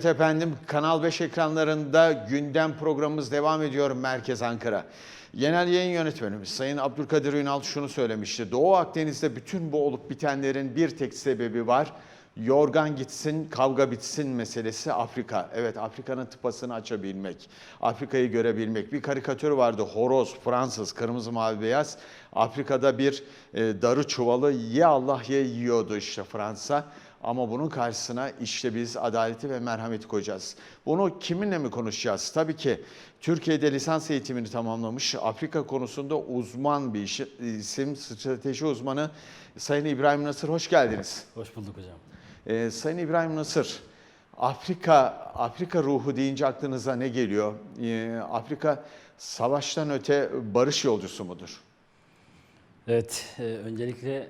Evet efendim Kanal 5 ekranlarında gündem programımız devam ediyor Merkez Ankara. Genel yayın yönetmenimiz Sayın Abdülkadir Ünal şunu söylemişti. Doğu Akdeniz'de bütün bu olup bitenlerin bir tek sebebi var. Yorgan gitsin, kavga bitsin meselesi Afrika. Evet Afrika'nın tıpasını açabilmek, Afrika'yı görebilmek. Bir karikatür vardı horoz, Fransız, kırmızı mavi beyaz. Afrika'da bir e, darı çuvalı ye Allah ye yiyordu işte Fransa. Ama bunun karşısına işte biz adaleti ve merhameti koyacağız. Bunu kiminle mi konuşacağız? Tabii ki Türkiye'de lisans eğitimini tamamlamış, Afrika konusunda uzman bir iş- isim, strateji uzmanı Sayın İbrahim Nasır. Hoş geldiniz. Hoş bulduk hocam. Ee, Sayın İbrahim Nasır, Afrika Afrika ruhu deyince aklınıza ne geliyor? Ee, Afrika savaştan öte barış yolcusu mudur? Evet, e, öncelikle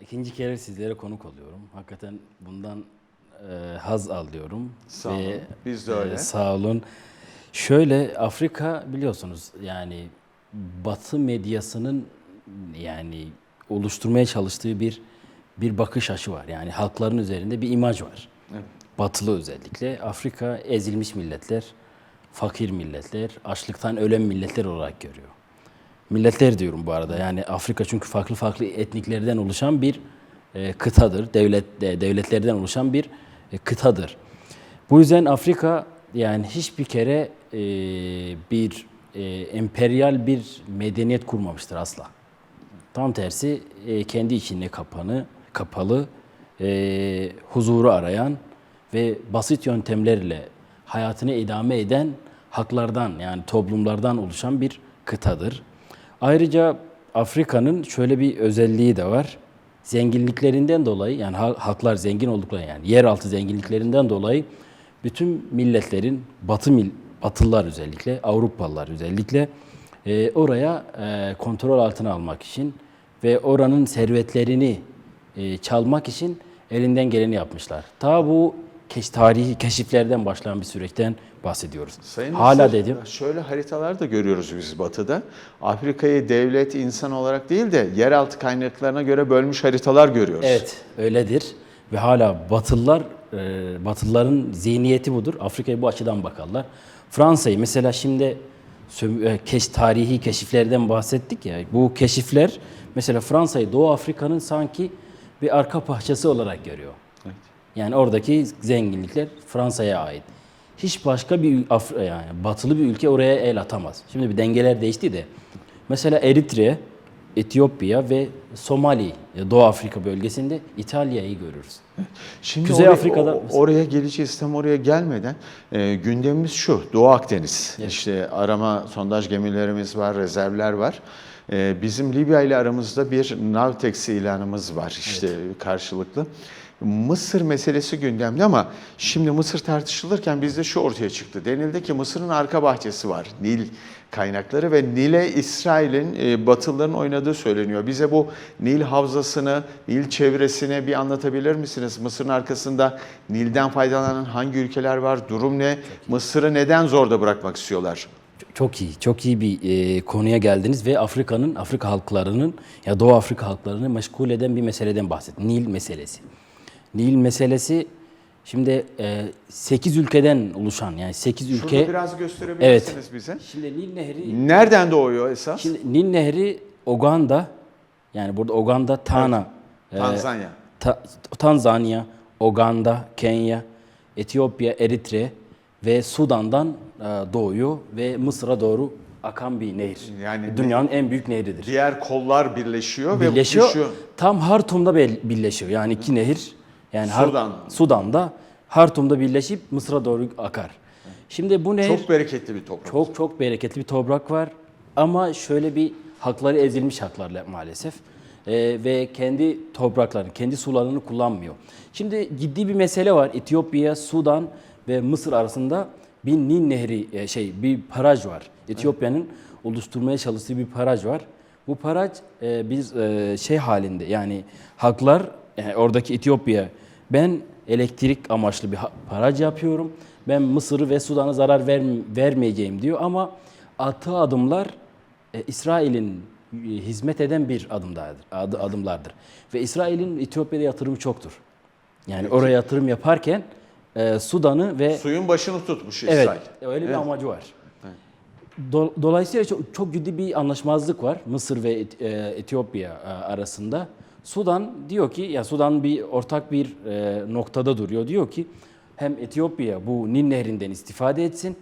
ikinci kere sizlere konuk oluyorum. Hakikaten bundan e, haz alıyorum. Sağ olun. Biz de öyle. e, sağ olun. Şöyle Afrika biliyorsunuz yani Batı medyasının yani oluşturmaya çalıştığı bir bir bakış açı var. Yani halkların üzerinde bir imaj var. Evet. Batılı özellikle Afrika ezilmiş milletler, fakir milletler, açlıktan ölen milletler olarak görüyor. Milletler diyorum bu arada. Yani Afrika çünkü farklı farklı etniklerden oluşan bir e, kıtadır. Devlet de- devletlerden oluşan bir e, kıtadır. Bu yüzden Afrika yani hiçbir kere e, bir e, emperyal bir medeniyet kurmamıştır asla. Tam tersi kendi içine kapanı, kapalı, huzuru arayan ve basit yöntemlerle hayatını idame eden haklardan yani toplumlardan oluşan bir kıtadır. Ayrıca Afrika'nın şöyle bir özelliği de var. Zenginliklerinden dolayı yani ha- halklar zengin oldukları yani yeraltı zenginliklerinden dolayı bütün milletlerin batı mil, batılılar özellikle Avrupalılar özellikle e, oraya e, kontrol altına almak için ve oranın servetlerini e, çalmak için elinden geleni yapmışlar. Ta bu keş, tarihi keşiflerden başlayan bir süreçten bahsediyoruz. Sayın Hala Nasır, dedim. Şöyle haritalar da görüyoruz biz batıda. Afrika'yı devlet, insan olarak değil de yeraltı kaynaklarına göre bölmüş haritalar görüyoruz. Evet, öyledir. Ve hala Batılılar, e, Batılıların zihniyeti budur. Afrika'ya bu açıdan bakarlar. Fransa'yı mesela şimdi e, keş, tarihi keşiflerden bahsettik ya. Bu keşifler mesela Fransa'yı Doğu Afrika'nın sanki bir arka bahçesi olarak görüyor. Evet. Yani oradaki zenginlikler Fransa'ya ait. Hiç başka bir Af- yani batılı bir ülke oraya el atamaz. Şimdi bir dengeler değişti de. Mesela Eritre, Etiyopya ve Somali, Doğu Afrika bölgesinde İtalya'yı görürüz. Şimdi Kuzey oraya, Afrika'da- oraya geleceğiz tam oraya gelmeden e, gündemimiz şu Doğu Akdeniz. İşte arama sondaj gemilerimiz var, rezervler var. E, bizim Libya ile aramızda bir Navtex ilanımız var işte karşılıklı. Mısır meselesi gündemde ama şimdi Mısır tartışılırken bizde şu ortaya çıktı. Denildi ki Mısır'ın arka bahçesi var. Nil kaynakları ve Nil'e İsrail'in e, Batılıların oynadığı söyleniyor. Bize bu Nil havzasını, Nil çevresini bir anlatabilir misiniz? Mısır'ın arkasında Nil'den faydalanan hangi ülkeler var? Durum ne? Mısır'ı neden zorda bırakmak istiyorlar? Çok iyi, çok iyi bir e, konuya geldiniz ve Afrika'nın, Afrika halklarının ya Doğu Afrika halklarını meşgul eden bir meseleden bahsettin. Nil meselesi. Nil meselesi şimdi 8 ülkeden oluşan yani 8 ülke. Şurada biraz gösterebilir Evet. misiniz bize? Şimdi Nil Nehri Nereden doğuyor esas? Şimdi Nil Nehri Oganda yani burada Oganda, Tana, e, Tanzanya. Ta- Tanzanya, Oganda, Kenya, Etiyopya, Eritre ve Sudan'dan e, doğuyor ve Mısır'a doğru akan bir nehir. Yani dünyanın en büyük nehridir. Diğer kollar birleşiyor, ve Birleşiyor. düşüyor. Tam Hartum'da birleşiyor. Yani iki nehir. Yani Har- Sudan. Sudan'da Hartum'da birleşip Mısır'a doğru akar. Şimdi bu nehir Çok bereketli bir toprak. çok çok bereketli bir toprak var ama şöyle bir hakları ezilmiş haklarla maalesef Ee, ve kendi topraklarını, kendi sularını kullanmıyor. Şimdi ciddi bir mesele var. Etiyopya, Sudan ve Mısır arasında bir Nil Nehri e, şey bir baraj var. Etiyopya'nın oluşturmaya çalıştığı bir baraj var. Bu baraj e, bir e, şey halinde yani halklar yani oradaki Etiyopya ben elektrik amaçlı bir ha- baraj yapıyorum. Ben Mısır'ı ve Sudan'a zarar ver- vermeyeceğim diyor ama attığı adımlar e, İsrail'in e, hizmet eden bir adımlardır, adı, adımlardır. Ve İsrail'in Etiyopya'da yatırımı çoktur. Yani oraya yatırım yaparken e, Sudan'ı ve Suyun başını tutmuş Evet, İsrail. öyle bir Evet. amacı var. Do- Dolayısıyla çok, çok ciddi bir anlaşmazlık var Mısır ve e, Etiyopya e, arasında. Sudan diyor ki, ya Sudan bir ortak bir e, noktada duruyor. Diyor ki hem Etiyopya bu Nil Nehri'nden istifade etsin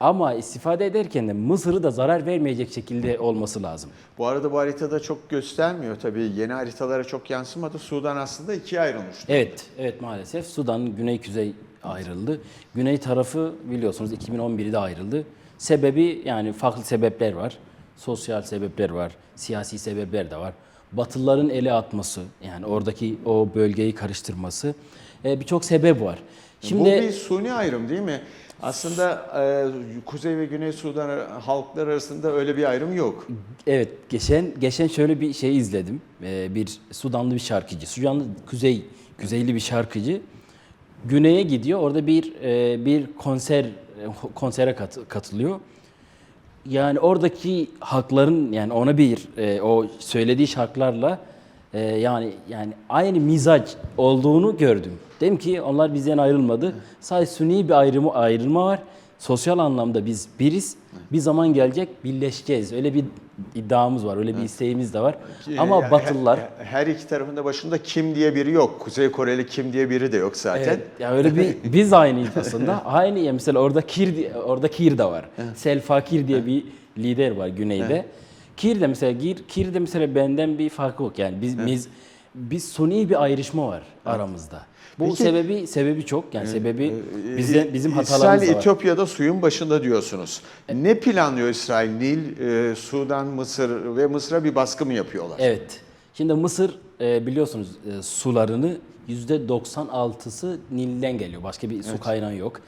ama istifade ederken de Mısır'ı da zarar vermeyecek şekilde olması lazım. Bu arada bu haritada çok göstermiyor tabii. Yeni haritalara çok yansımadı. Sudan aslında ikiye ayrılmış. Evet, evet maalesef Sudan'ın güney kuzey ayrıldı. Güney tarafı biliyorsunuz 2011'de ayrıldı. Sebebi yani farklı sebepler var. Sosyal sebepler var, siyasi sebepler de var. Batılıların ele atması, yani oradaki o bölgeyi karıştırması e, birçok sebep var. Şimdi Bu bir suni ayrım değil mi? Aslında e, Kuzey ve Güney Sudan halklar arasında öyle bir ayrım yok. Evet, geçen geçen şöyle bir şey izledim. Ee, bir Sudanlı bir şarkıcı, Sudanlı kuzey kuzeyli bir şarkıcı güneye gidiyor. Orada bir e, bir konser konsere kat- katılıyor. Yani oradaki halkların yani ona bir e, o söylediği şarkılarla e, yani yani aynı mizaç olduğunu gördüm. Dedim ki onlar bizden ayrılmadı. Sadece suni bir ayrımı ayrılma var. Sosyal anlamda biz biriz. Bir zaman gelecek birleşeceğiz. Öyle bir iddiamız var. Öyle bir isteğimiz de var. Ki, Ama yani Batılılar her, her iki tarafında başında Kim diye biri yok. Kuzey Koreli Kim diye biri de yok zaten. Evet, yani öyle bir biz aynıyız aslında. Aynı ya mesela orada Kir orada Kir de var. Selfakir diye bir lider var güneyde. Kir de mesela Kir, Kir de mesela benden bir farkı yok. Yani biz biz biz suni bir ayrışma var aramızda. Bu Peki- sebebi sebebi çok. Yani sebebi Ee, bizden bizim hatalarımız İsrail var. Etiyopya'da suyun başında diyorsunuz. Ne planlıyor İsrail? Nil, e, Sudan, Mısır ve Mısır'a bir baskı mı yapıyorlar? Evet. Şimdi Mısır e, biliyorsunuz e, sularını %96'sı Nil'den geliyor. Başka bir su kaynağı yok.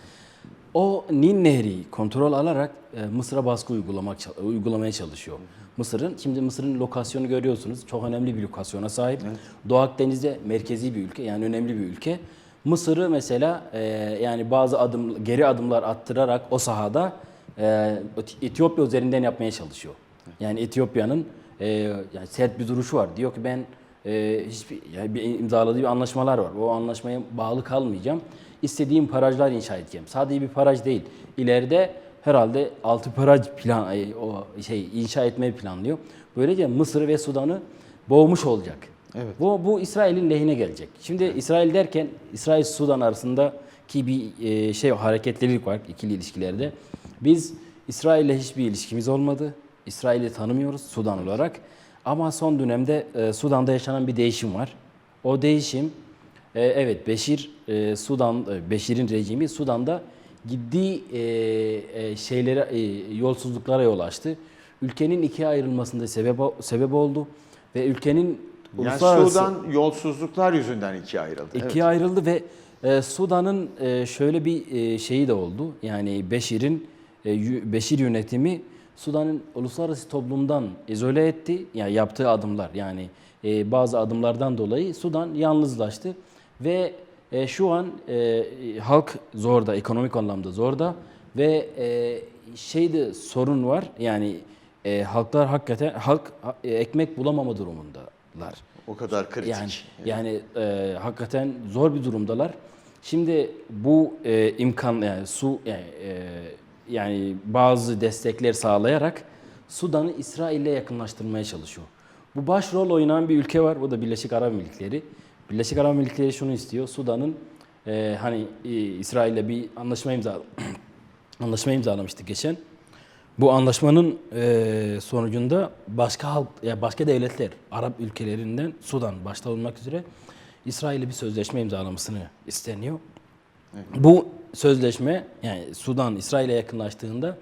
O Nil Nehri kontrol alarak e, Mısır'a baskı uygulamak uygulamaya çalışıyor. Mısır'ın şimdi Mısır'ın lokasyonu görüyorsunuz. Çok önemli bir lokasyona sahip. Doğu Akdeniz'de merkezi bir ülke yani önemli bir ülke. Mısır'ı mesela e, yani bazı adım geri adımlar attırarak o sahada e, Etiyopya üzerinden yapmaya çalışıyor. Yani Etiyopya'nın e, yani sert bir duruşu var. Diyor ki ben e, hiçbir yani bir imzaladığı bir anlaşmalar var. O anlaşmaya bağlı kalmayacağım. İstediğim barajlar inşa edeceğim. Sadece bir baraj değil. İleride herhalde altı baraj plan e, o şey inşa etmeyi planlıyor. Böylece Mısır ve Sudan'ı boğmuş olacak. Evet. Bu bu İsrail'in lehine gelecek. Şimdi İsrail derken İsrail Sudan arasındaki bir e, şey hareketlilik var ikili ilişkilerde. Biz İsrail'le hiçbir ilişkimiz olmadı. İsrail'i tanımıyoruz Sudan olarak. Ama son dönemde e, Sudan'da yaşanan bir değişim var. O değişim e, evet Beşir e, Sudan e, Beşir'in rejimi Sudan'da ciddi e, e, şeylere e, yolsuzluklara yol açtı. Ülkenin ikiye ayrılmasında sebep sebep oldu ve ülkenin Yani uluslararası Sudan yolsuzluklar yüzünden ikiye ayrıldı. Evet. ikiye ayrıldı ve e, Sudan'ın e, şöyle bir e, şeyi de oldu. Yani Beşir'in e, Beşir yönetimi Sudan'ın uluslararası toplumdan izole etti. Yani yaptığı adımlar yani e, bazı adımlardan dolayı Sudan yalnızlaştı ve e, şu an e, halk zorda, ekonomik anlamda zorda ve e, şeyde sorun var. Yani e, halklar hakikaten halk e, ekmek bulamama durumundalar. O kadar kritik. Yani yani e, hakikaten zor bir durumdalar. Şimdi bu e, imkan yani su yani, e, yani bazı destekler sağlayarak Sudan'ı İsrail'le yakınlaştırmaya çalışıyor. Bu başrol oynayan bir ülke var. Bu da Birleşik Arap Emirlikleri. Birleşik Arap Emirlikleri şunu istiyor. Sudan'ın e, hani e, İsrail'le bir anlaşma imza anlaşma imzalamıştık geçen. Bu anlaşmanın e, sonucunda başka halk, ya başka devletler, Arap ülkelerinden Sudan başta olmak üzere İsrail'e bir sözleşme imzalamasını isteniyor. Bu sözleşme yani Sudan İsrail'e yakınlaştığında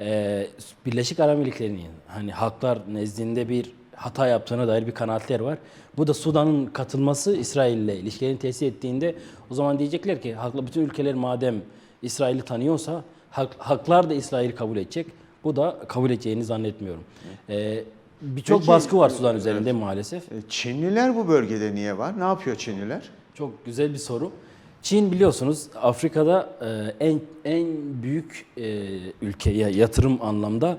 e, Birleşik Arap Emirlikleri'nin hani halklar nezdinde bir hata yaptığına dair bir kanaatler var. Bu da Sudan'ın katılması İsrail ile ilişkilerini tesis ettiğinde o zaman diyecekler ki halkla bütün ülkeler madem İsrail'i tanıyorsa halk, halklar da İsrail'i kabul edecek. Bu da kabul edeceğini zannetmiyorum. E, Birçok baskı var Sudan üzerinde maalesef. E, Çinliler bu bölgede niye var? Ne yapıyor Çinliler? Çok güzel bir soru. Çin biliyorsunuz Afrika'da e, en en büyük e, ülke ya yatırım anlamda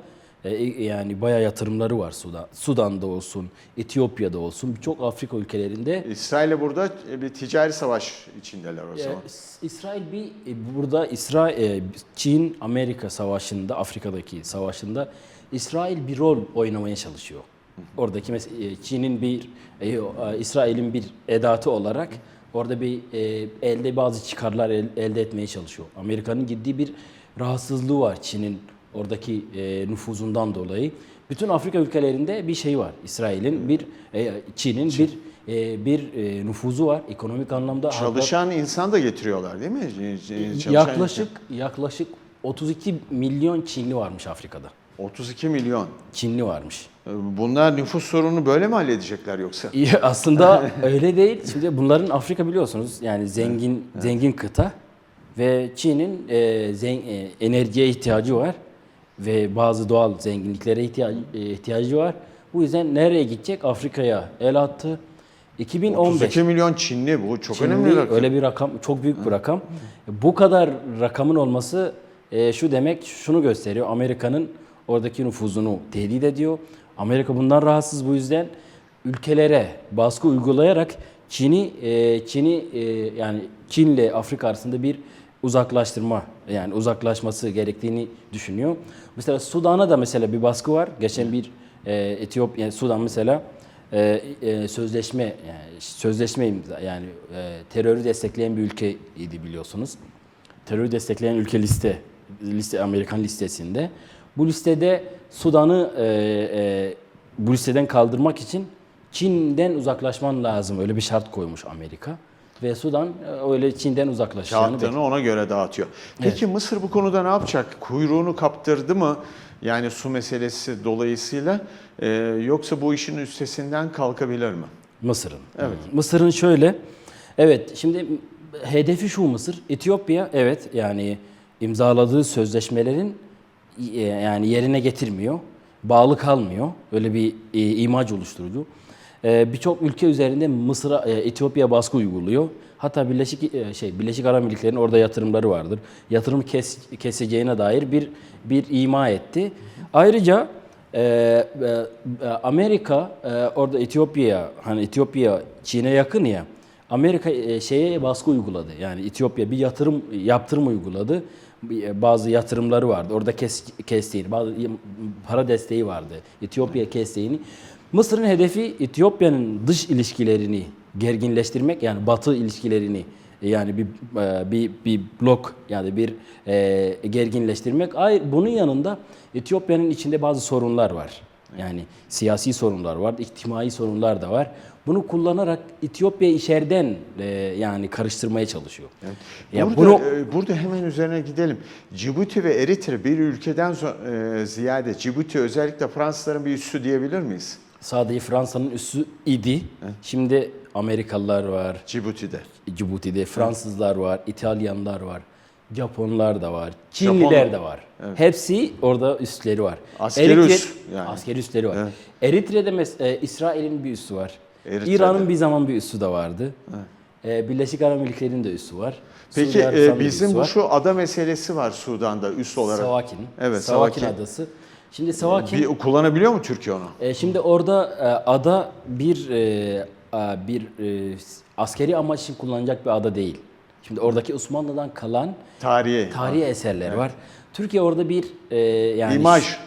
yani bayağı yatırımları var Sudan. Sudan'da olsun, Etiyopya'da olsun, birçok Afrika ülkelerinde İsrail'le burada bir ticari savaş içindeler o e, zaman. İs- İsrail bir e, burada İsrail Çin Amerika savaşında Afrika'daki savaşında İsrail bir rol oynamaya çalışıyor. Oradaki mes- e, Çin'in bir e, e, İsrail'in bir edatı olarak orada bir e, elde bazı çıkarlar el- elde etmeye çalışıyor. Amerika'nın ciddi bir rahatsızlığı var Çin'in oradaki e, nüfuzundan dolayı. Bütün Afrika ülkelerinde bir şey var. İsrail'in bir e, Çin'in bir e, bir e, nüfuzu var ekonomik anlamda. Çalışan insan da getiriyorlar değil mi? Çalışan Yaklaşık yaklaşık 32 milyon Çinli varmış Afrika'da. insan. 32 milyon. Çinli varmış. Bunlar nüfus sorunu böyle mi halledecekler yoksa? Aslında öyle değil. Şimdi bunların Afrika biliyorsunuz yani zengin zengin kıta ve Çin'in e, zen- e, enerjiye ihtiyacı var ve bazı doğal zenginliklere ihtiyacı, ihtiyacı var. Bu yüzden nereye gidecek? Afrika'ya el attı. 2015 32 milyon Çinli bu çok Çinli önemli bir rakam. öyle bir rakam, çok büyük bir rakam. Bu kadar rakamın olması e, şu demek, şunu gösteriyor. Amerika'nın oradaki nüfuzunu tehdit ediyor. Amerika bundan rahatsız bu yüzden ülkelere baskı uygulayarak Çin'i e, Çin'i e, yani Çin'le Afrika arasında bir uzaklaştırma yani uzaklaşması gerektiğini düşünüyor. Mesela Sudan'a da mesela bir baskı var. Geçen bir e, Etiyopya, yani Sudan mesela e, e, sözleşme yani sözleşme imza yani e, terörü destekleyen bir ülkeydi biliyorsunuz. Terörü destekleyen ülke liste liste Amerikan listesinde. Bu listede Sudan'ı e, e, bu listeden kaldırmak için Çin'den uzaklaşman lazım. Öyle bir şart koymuş Amerika. Ve Sudan e, öyle Çin'den uzaklaşacağını Kağıtlarını ona göre dağıtıyor. Peki Mısır bu konuda ne yapacak? Kuyruğunu kaptırdı mı? Yani su meselesi dolayısıyla e, yoksa bu işin üstesinden kalkabilir mi? Mısır'ın. Evet. Mısır'ın şöyle. Evet şimdi hedefi şu Mısır. Etiyopya evet yani imzaladığı sözleşmelerin e, yani yerine getirmiyor. Bağlı kalmıyor. Öyle bir e, imaj oluşturucu. E, Birçok ülke üzerinde Mısır'a e, Etiyopya baskı uyguluyor. Hatta Birleşik e, şey Birleşik Arap Emirlikleri'nin orada yatırımları vardır. Yatırım kes, keseceğine dair bir bir ima etti. Ayrıca ee, e, Amerika orada Etiyopya'ya hani Etiyopya Çin'e yakın ya Amerika şeye baskı uyguladı. Yani Etiyopya bir yatırım yaptırım uyguladı. Bazı yatırımları vardı. Orada kes, kestiğini, bazı para desteği vardı. Etiyopya kestiğini. Mısır'ın hedefi Etiyopya'nın dış ilişkilerini gerginleştirmek yani Batı ilişkilerini yani bir e, bir bir blok yani bir e, gerginleştirmek. Ay bunun yanında Etiyopya'nın içinde bazı sorunlar var. Yani siyasi sorunlar var, içtimai sorunlar da var. Bunu kullanarak Etiyopya içeriden e, yani karıştırmaya çalışıyor. Ya burada, bunu e, burada hemen üzerine gidelim. Cibuti ve Eritre bir ülkeden e, ziyade Cibuti özellikle Fransızların bir üssü diyebilir miyiz? Sadece Fransa'nın üssü idi. Şimdi Amerikalılar var, Cibuti'de. Cibuti'de Fransızlar var, İtalyanlar var, Japonlar da var, Çinliler Japon- de var. Hepsi orada üsleri var. Askeri üs yani. Askeri üsleri var. Eritre'de mes- e, İsrail'in bir üssü var. Eritre'de. İran'ın bir zaman bir üssü de vardı. E, Birleşik Arap Emirlikleri'nin de üssü var. Peki Suudi Arabistan'ın e, bizim bu var. şu ada meselesi var Sudan'da üs olarak. Savakin. Evet, Savakin, Savakin. adası. Şimdi Savakin Bir, kullanabiliyor mu Türkiye onu? E, şimdi orada e, ada bir e, bir e, askeri amaç için kullanılacak bir ada değil. Şimdi oradaki Osmanlı'dan kalan Tarihi. tarihi eserler var. Türkiye orada bir e, yani İmaj.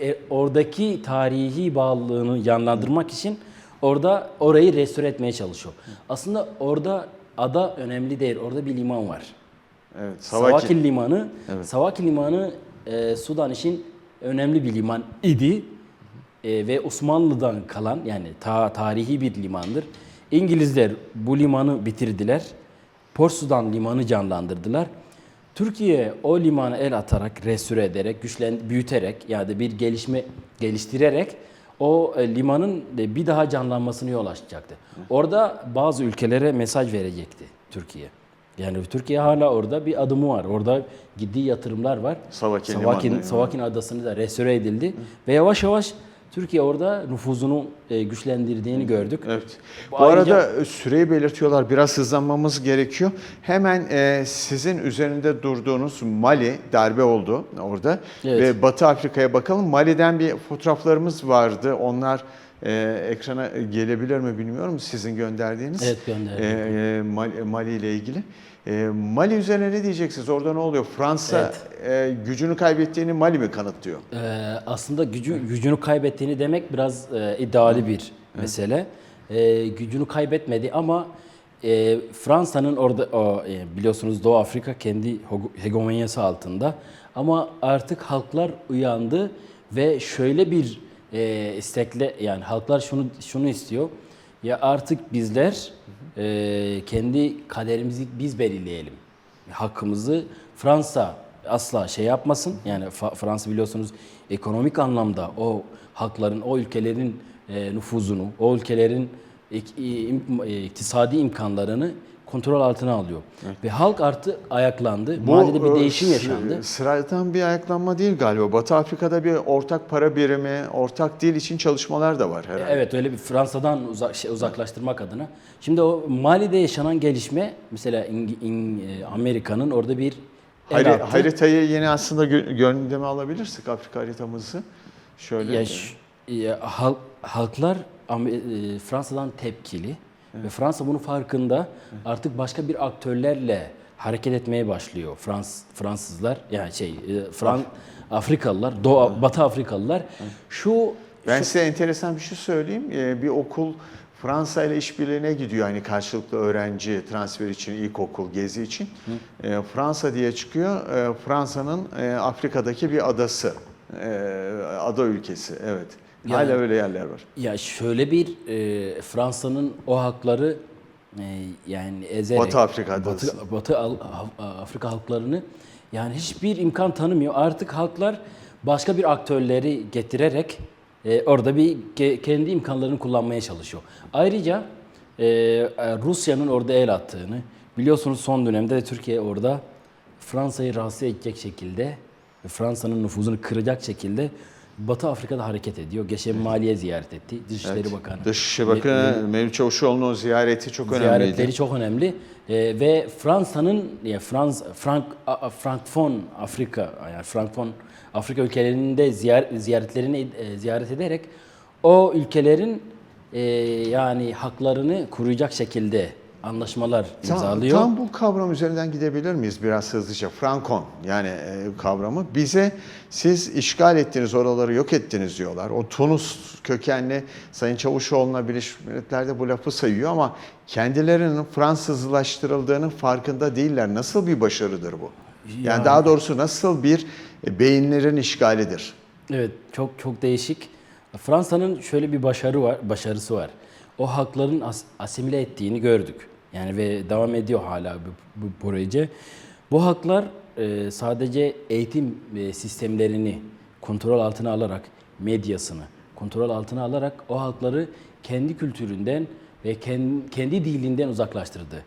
e, oradaki tarihi bağlılığını yanlandırmak için orada orayı restore etmeye çalışıyor. Aslında orada ada önemli değil. Orada bir liman var. Evet, Savaki, Savaki. Limanı, Savaki Limanı e, Sudan için önemli bir liman idi E, ve Osmanlı'dan kalan yani ta, tarihi bir limandır. İngilizler bu limanı bitirdiler. Port Sudan limanı canlandırdılar. Türkiye o limanı el atarak, restore ederek, güçlen, büyüterek yani bir gelişme geliştirerek o e, limanın bir daha canlanmasını yol açacaktı. Orada bazı ülkelere mesaj verecekti Türkiye. Yani Türkiye hala orada bir adımı var. Orada ciddi yatırımlar var. Savakin Savakin, Savakin adasını da restore edildi ve yavaş yavaş Türkiye orada nüfuzunu e, güçlendirdiğini gördük. Evet. Bu Bu ayrıca- arada e, süreyi belirtiyorlar. Biraz hızlanmamız gerekiyor. Hemen e, sizin üzerinde durduğunuz Mali darbe oldu orada. Evet. Ve Batı Afrika'ya bakalım. Mali'den bir fotoğraflarımız vardı. Onlar e, ekrana gelebilir mi bilmiyorum. Sizin gönderdiğiniz. Evet, gönderdim. E, e, Mali, Mali ile ilgili. E, Mali üzerine ne diyeceksiniz? Orada ne oluyor? Fransa e, gücünü kaybettiğini Mali mi kanıtlıyor? Ee, aslında gücü gücünü kaybettiğini demek biraz e, iddialı bir mesele. E, gücünü kaybetmedi ama e, Fransa'nın orada o, e, biliyorsunuz Doğu Afrika kendi hegemonyası altında ama artık halklar uyandı ve şöyle bir e, istekle yani halklar şunu şunu istiyor. Ya artık bizler e, kendi kaderimizi biz belirleyelim. Hakkımızı Fransa asla şey yapmasın. Yani Fransa biliyorsunuz ekonomik anlamda o hakların, o ülkelerin e, nüfuzunu, o ülkelerin e, iktisadi imkanlarını kontrol altına alıyor. Ve halk artık ayaklandı. Mali'de bir e, değişim yaşandı. Sıradan bir ayaklanma değil galiba. Batı Afrika'da bir ortak para birimi, ortak dil için çalışmalar da var herhalde. Evet öyle bir Fransa'dan uzak, şey, uzaklaştırmak adına. Şimdi o Mali'de yaşanan gelişme mesela e, Amerika'nın orada bir Hari- attı. haritayı yeni aslında gündeme alabilirsek Afrika haritamızı. Şöyle. Ya, ya halk, halklar e, Fransa'dan tepkili ve Fransa bunun farkında artık başka bir aktörlerle hareket etmeye başlıyor. Frans Fransızlar yani şey e, Fran Afrikalılar, Doğu Batı Afrikalılar şu ben size enteresan bir şey söyleyeyim. Ee, bir okul Fransa ile işbirliğine gidiyor hani karşılıklı öğrenci transfer için, ilkokul gezi için. Ee, Fransa diye çıkıyor. Ee, Fransa'nın e, Afrika'daki bir adası. Ee, ada ülkesi, evet. Hala Yani- öyle yerler var. ya şöyle bir e, Fransa'nın o hakları e, yani ezerek Batı Afrika Batı. Batı Al- Af- Afrika halklarını yani hiçbir imkan tanımıyor. Artık halklar başka bir aktörleri getirerek e, orada bir ke- kendi imkanlarını kullanmaya çalışıyor. Ayrıca e, Rusya'nın orada el attığını biliyorsunuz son dönemde de Türkiye orada Fransa'yı rahatsız edecek şekilde Fransa'nın nüfuzunu kıracak şekilde Batı Afrika'da hareket ediyor. Geçen Maliye ziyaret etti. Dışişleri Bakanı. Dışişleri Bakanı Mevlüt Çavuşoğlu'nun ziyareti çok önemliydi. Ziyaretleri çok önemli Ee, ve Fransa'nın ya Frans Frank A- Frankfon Afrika yani Frankfon Afrika ülkelerinde ziyaret, ziyaretlerini e, ziyaret ederek o ülkelerin e, yani haklarını koruyacak şekilde anlaşmalar Tam, imzalıyor. tam bu kavram üzerinden gidebilir miyiz biraz hızlıca? Frankon yani e, kavramı. Bize siz işgal ettiniz, oraları yok ettiniz diyorlar. O Tunus kökenli Sayın Çavuşoğlu'na Birleşmiş Milletler'de bu lafı sayıyor ama kendilerinin Fransızlaştırıldığının farkında değiller. Nasıl bir başarıdır bu? Yani, Yani- daha doğrusu nasıl bir e, beyinlerin işgalidir? Evet, çok çok değişik. Fransa'nın şöyle bir başarı var, başarısı var. O hakların as- asimile ettiğini gördük. Yani ve devam ediyor hala bu, bu proje. Bu haklar e, sadece eğitim e, sistemlerini kontrol altına alarak, medyasını kontrol altına alarak o halkları kendi kültüründen ve kendi, kendi dilinden uzaklaştırdı.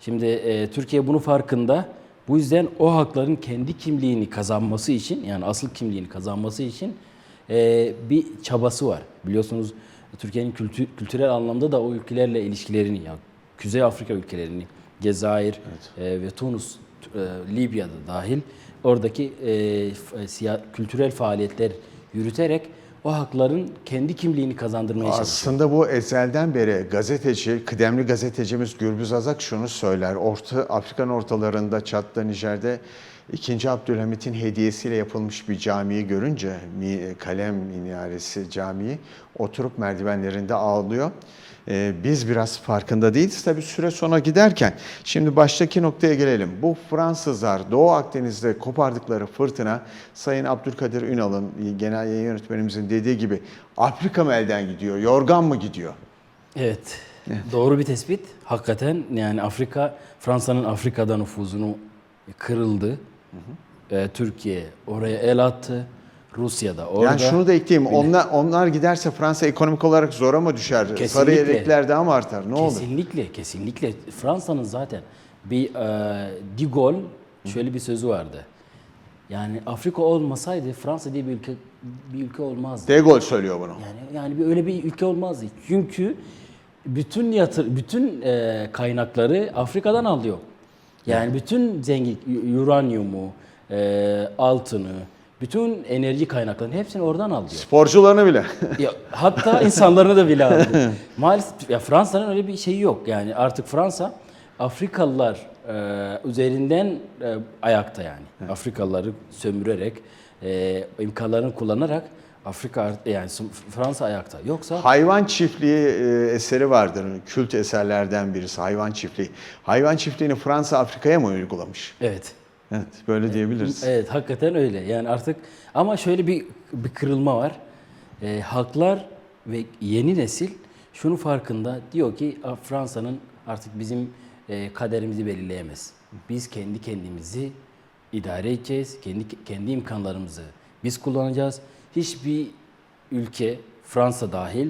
Şimdi e, Türkiye bunun farkında. Bu yüzden o hakların kendi kimliğini kazanması için yani asıl kimliğini kazanması için e, bir çabası var. Biliyorsunuz Türkiye'nin kültür, kültürel anlamda da o ülkelerle ilişkilerini, yani Kuzey Afrika ülkelerini, Cezayir e, ve Tunus, e, Libya'da dahil oradaki e, e, siya- kültürel faaliyetler yürüterek o hakların kendi kimliğini kazandırmaya çalışıyor. Aslında bu ezelden beri gazeteci, kıdemli gazetecimiz Gürbüz Azak şunu söyler. Orta Afrika'nın ortalarında Çat'ta, Nijer'de 2. Abdülhamit'in hediyesiyle yapılmış bir camiyi görünce, Mi- Kalem Minaresi Camii, oturup merdivenlerinde ağlıyor. Ee, biz biraz farkında değiliz. Tabii süre sona giderken, şimdi baştaki noktaya gelelim. Bu Fransızlar Doğu Akdeniz'de kopardıkları fırtına, Sayın Abdülkadir Ünal'ın, genel yayın yönetmenimizin dediği gibi Afrika mı elden gidiyor, yorgan mı gidiyor? Evet. Doğru bir tespit. Hakikaten yani Afrika, Fransa'nın Afrika'da nüfuzunu kırıldı. Ee, Türkiye oraya el attı. Rusya'da orada. Yani şunu da ekleyeyim, onlar, onlar giderse Fransa ekonomik olarak zora mı düşer? Sarı Kesinlikle. yelekler daha mı artar? Ne olur? Kesinlikle, kesinlikle. Fransa'nın zaten bir e, De Gaulle şöyle bir sözü vardı. Yani Afrika olmasaydı Fransa diye bir ülke bir ülke olmazdı. De Gaulle söylüyor bunu. Yani yani bir öyle bir ülke olmazdı. Çünkü bütün yatır bütün e, kaynakları Afrika'dan alıyor. Yani bütün zengin uranyumu, e, altını, bütün enerji kaynaklarını hepsini oradan alıyor. Sporcularını bile. Ya, hatta insanlarını da bile aldı. Maalesef ya Fransa'nın öyle bir şeyi yok. Yani artık Fransa Afrikalılar e, üzerinden e, ayakta yani. Afrikalıları sömürerek, e, imkanlarını kullanarak Afrika yani Fransa ayakta. Yoksa Hayvan çiftliği e, eseri vardır. Kült eserlerden birisi hayvan çiftliği. Hayvan çiftliğini Fransa Afrika'ya mı uygulamış? evet. Evet, böyle diyebiliriz. Evet hakikaten öyle. Yani artık ama şöyle bir bir kırılma var. Ee, halklar ve yeni nesil şunu farkında diyor ki "Aa, Fransa'nın artık bizim e, kaderimizi belirleyemez. Biz kendi kendimizi idare edeceğiz. Kendi kendi imkanlarımızı biz kullanacağız. Hiçbir ülke Fransa dahil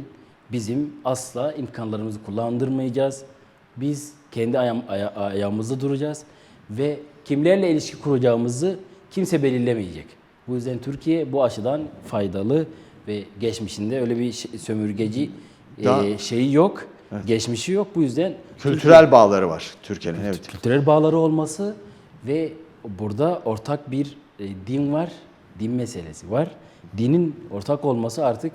bizim asla imkanlarımızı kullandırmayacağız. Biz kendi ayağım, aya- ayağımızda duracağız ve kimlerle ilişki kuracağımızı kimse belirlemeyecek. Bu yüzden Türkiye bu açıdan faydalı ve geçmişinde öyle bir şey- sömürgeci e, Daha- şeyi yok, geçmişi yok. Bu yüzden Kültürel bağları var Türkiye'nin. Evet. kültürel bağları olması ve burada ortak bir e, din var, din meselesi var. Dinin ortak olması artık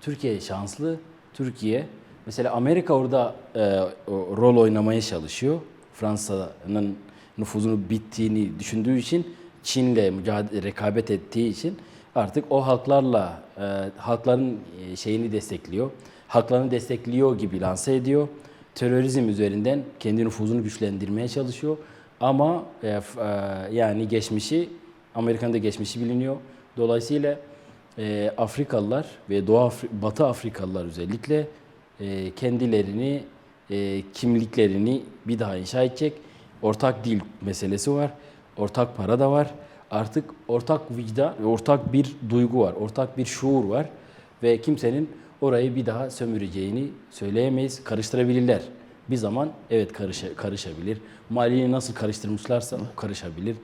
Türkiye şanslı. Türkiye mesela Amerika orada e, rol oynamaya çalışıyor. Fransa'nın nüfuzunu bittiğini düşündüğü için Çin'le mücadele rekabet ettiği için artık o halklarla e, halkların e, şeyini destekliyor. Halklarını destekliyor gibi lanse ediyor terörizm üzerinden kendi nüfuzunu güçlendirmeye çalışıyor. Ama e, e, yani geçmişi, Amerika'nın da geçmişi biliniyor. Dolayısıyla e, Afrikalılar ve Doğu Afri- Batı Afrikalılar özellikle e, kendilerini, e, kimliklerini bir daha inşa edecek. Ortak dil meselesi var. Ortak para da var. Artık ortak vicdan, ortak bir duygu var. Ortak bir şuur var. Ve kimsenin orayı bir daha sömüreceğini söyleyemeyiz. Karıştırabilirler. Bir zaman evet karışa, karışabilir. Mali'yi nasıl karıştırmışlarsa karışabilir.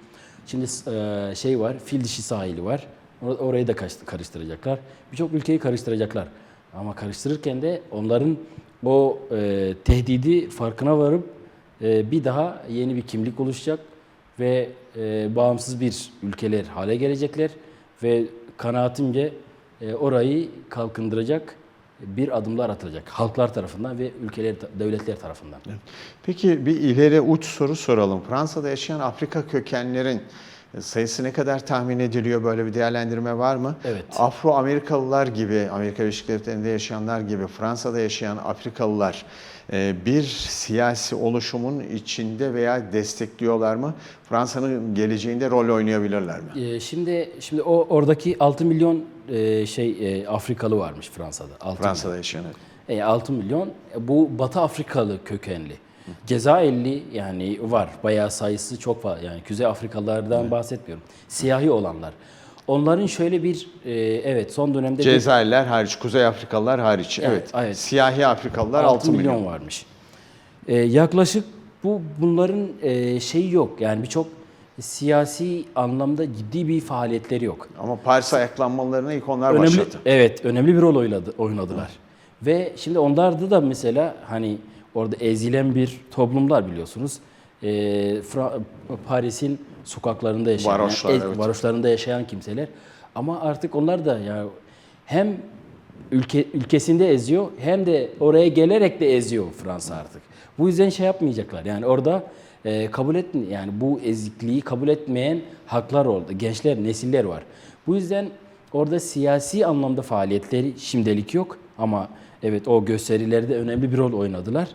Şimdi e, şey var, fil dişi sahili var. Or- Orayı da karıştıracaklar. Birçok ülkeyi karıştıracaklar. Ama karıştırırken de onların o e, tehdidi farkına varıp e, bir daha yeni bir kimlik oluşacak ve e, bağımsız bir ülkeler hale gelecekler ve kanaatimce e, orayı kalkındıracak bir adımlar atılacak halklar tarafından ve ülkeler devletler tarafından. Peki bir ileri uç soru soralım. Fransa'da yaşayan Afrika kökenlerin sayısı ne kadar tahmin ediliyor? Böyle bir değerlendirme var mı? Evet. Afro-Amerikalılar gibi, Amerika Birleşik Devletleri'nde yaşayanlar gibi Fransa'da yaşayan Afrikalılar e, bir siyasi oluşumun içinde veya destekliyorlar mı? Fransa'nın geleceğinde rol oynayabilirler mi? E, şimdi şimdi o oradaki 6 milyon e, şey e, Afrikalı varmış Fransa'da. 6 Fransa'da yaşayan. evet. E, 6 milyon. E, Bu Batı Afrikalı kökenli. Cezayirli yani var. Bayağı sayısı çok fazla. Yani Kuzey Afrikalılardan bahsetmiyorum. Siyahi olanlar. Onların şöyle bir e, evet son dönemde bir Cezayirler hariç, Kuzey Afrikalılar hariç. Evet. Evet, evet. Siyahi Afrikalılar 6, 6 milyon, milyon. varmış. E, yaklaşık bu bunların e, şeyi yok. Yani birçok siyasi anlamda ciddi bir faaliyetleri yok. Ama Paris ayaklanmalarına ilk onlar önemli, başladı. Evet, önemli bir rol oynadı, oynadılar. Ve şimdi onlarda da mesela hani orada ezilen bir toplumlar biliyorsunuz. Fra- Paris'in sokaklarında yaşayan, Varoşlar, yani, evet. varoşlarında yaşayan kimseler. Ama artık onlar da ya hem ülke ülkesinde eziyor hem de oraya gelerek de eziyor Fransa artık. Bu yüzden şey yapmayacaklar. Yani orada e, kabul et yani bu ezikliği kabul etmeyen haklar orada. Gençler, nesiller var. Bu yüzden orada siyasi anlamda faaliyetleri şimdilik yok ama evet o gösterilerde önemli bir rol oynadılar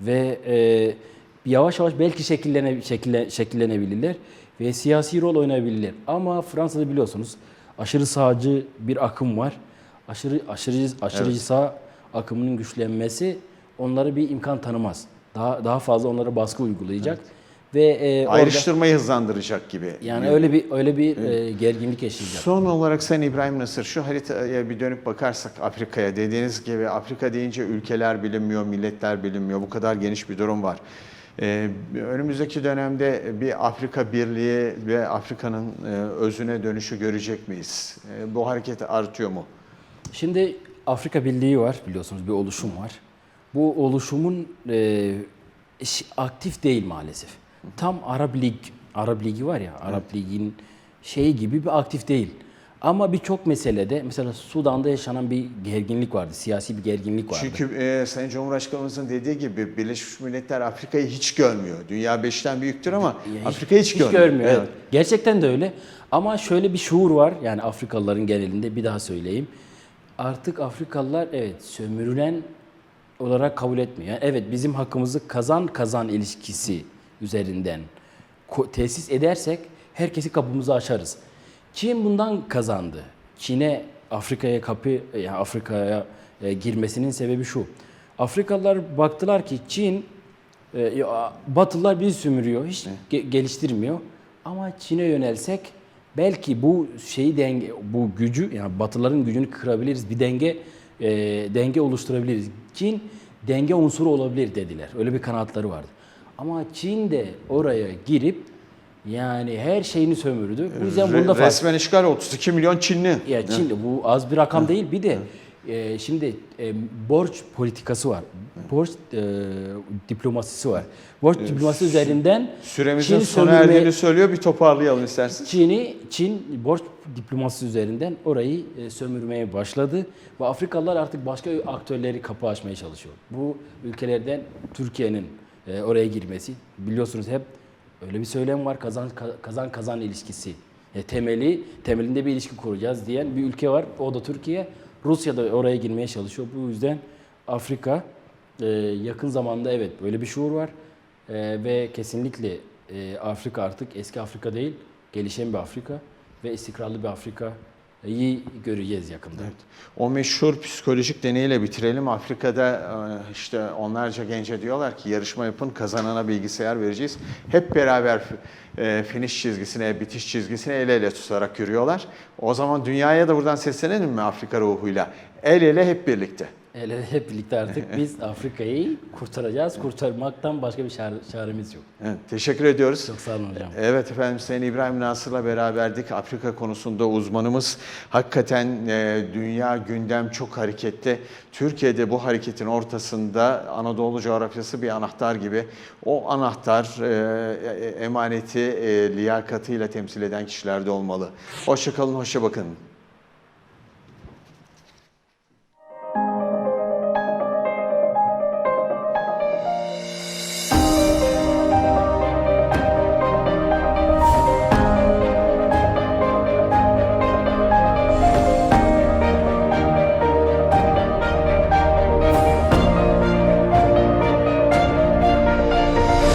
ve e, yavaş yavaş belki şekillene, şekille, şekillenebilirler ve siyasi rol oynayabilirler. Ama Fransa'da biliyorsunuz aşırı sağcı bir akım var. Aşırı aşırı aşırıcı sağ akımının güçlenmesi onlara bir imkan tanımaz. Daha daha fazla onlara baskı uygulayacak ve e, orada Ayrıştırmayı hızlandıracak gibi. yani öyle bir öyle bir e, gerginlik yaşayacak. Son olarak sen İbrahim Nasır şu haritaya bir dönüp bakarsak Afrika'ya dediğiniz gibi Afrika deyince ülkeler bilinmiyor, milletler bilinmiyor. Bu kadar geniş bir durum var. Ee, önümüzdeki dönemde bir Afrika Birliği ve Afrika'nın e, özüne dönüşü görecek miyiz? E, bu hareket artıyor mu? Şimdi Afrika Birliği var biliyorsunuz bir oluşum var. Bu oluşumun e, aktif değil maalesef. Tam Arap Lig, Arap Ligi var ya, Arap Ligi'nin şeyi gibi bir aktif değil. Ama birçok meselede mesela Sudan'da yaşanan bir gerginlik vardı, siyasi bir gerginlik vardı. Çünkü e, Sayın Cumhurbaşkanımızın dediği gibi Birleşmiş Milletler Afrika'yı hiç görmüyor. Dünya beşten büyüktür ama Afrika'yı hiç, görmüyor. görmüyor. Evet. evet. Gerçekten de öyle. Ama şöyle bir şuur var. Yani Afrikalıların genelinde bir daha söyleyeyim. Artık Afrikalılar evet sömürülen olarak kabul etmiyor. Yani evet bizim hakkımızı kazan kazan ilişkisi üzerinden tesis edersek herkesi kapımızı açarız. Çin bundan kazandı. Çin'e Afrika'ya kapı yani Afrika'ya e, girmesinin sebebi şu. Afrikalılar baktılar ki Çin e, Batılılar bizi sömürüyor, hiç ge- geliştirmiyor. Ama Çin'e yönelsek belki bu şeyi denge, bu gücü yani Batılıların gücünü kırabiliriz, bir denge e, denge oluşturabiliriz. Çin denge unsuru olabilir dediler. Öyle bir kanatları vardı. Ama Çin de oraya girip yani her şeyini sömürdü. Bu yüzden Re- bunda fark. resmen işgal 32 milyon Çinli. Ya Çin bu az bir rakam değil. Bir de e, şimdi e, borç politikası var. Borç e, diplomasisi var. Borç diplomasisi üzerinden Süremizin Çin sona sömürme- erdiğini söylüyor. Bir toparlayalım isterseniz. Çin'i Çin borç diplomasisi üzerinden orayı e, sömürmeye başladı ve Afrikalılar artık başka aktörleri kapı açmaya çalışıyor. Bu ülkelerden Türkiye'nin e, oraya girmesi biliyorsunuz hep öyle bir söylem var kazan kazan kazan ilişkisi. E, temeli temelinde bir ilişki kuracağız diyen bir ülke var. O da Türkiye. Rusya da oraya girmeye çalışıyor. Bu yüzden Afrika e, yakın zamanda evet böyle bir şuur var. E, ve kesinlikle e, Afrika artık eski Afrika değil, gelişen bir Afrika ve istikrarlı bir Afrika'yı göreceğiz yakında. O meşhur psikolojik deneyle bitirelim. Afrika'da e, işte onlarca gence diyorlar ki yarışma yapın kazanana bilgisayar vereceğiz. Hep beraber e, finish çizgisine, bitiş çizgisine el ele tutarak yürüyorlar. O zaman dünyaya da buradan seslenelim mi Afrika ruhuyla? El ele hep birlikte. El ele hep birlikte artık biz Afrika'yı kurtaracağız. Kurtarmaktan başka bir çare- çaremiz yok. Evet, teşekkür ediyoruz. Çok sağ olun hocam. Evet efendim Sayın İbrahim Nasır'la beraberdik. Afrika konusunda uzmanımız. Hakikaten e, dünya gündem çok hareketli. Türkiye'de bu hareketin ortasında Anadolu coğrafyası bir anahtar gibi. O anahtar e, e, emaneti e, liyakatıyla temsil eden kişilerde olmalı. Hoşçakalın, hoşça bakın.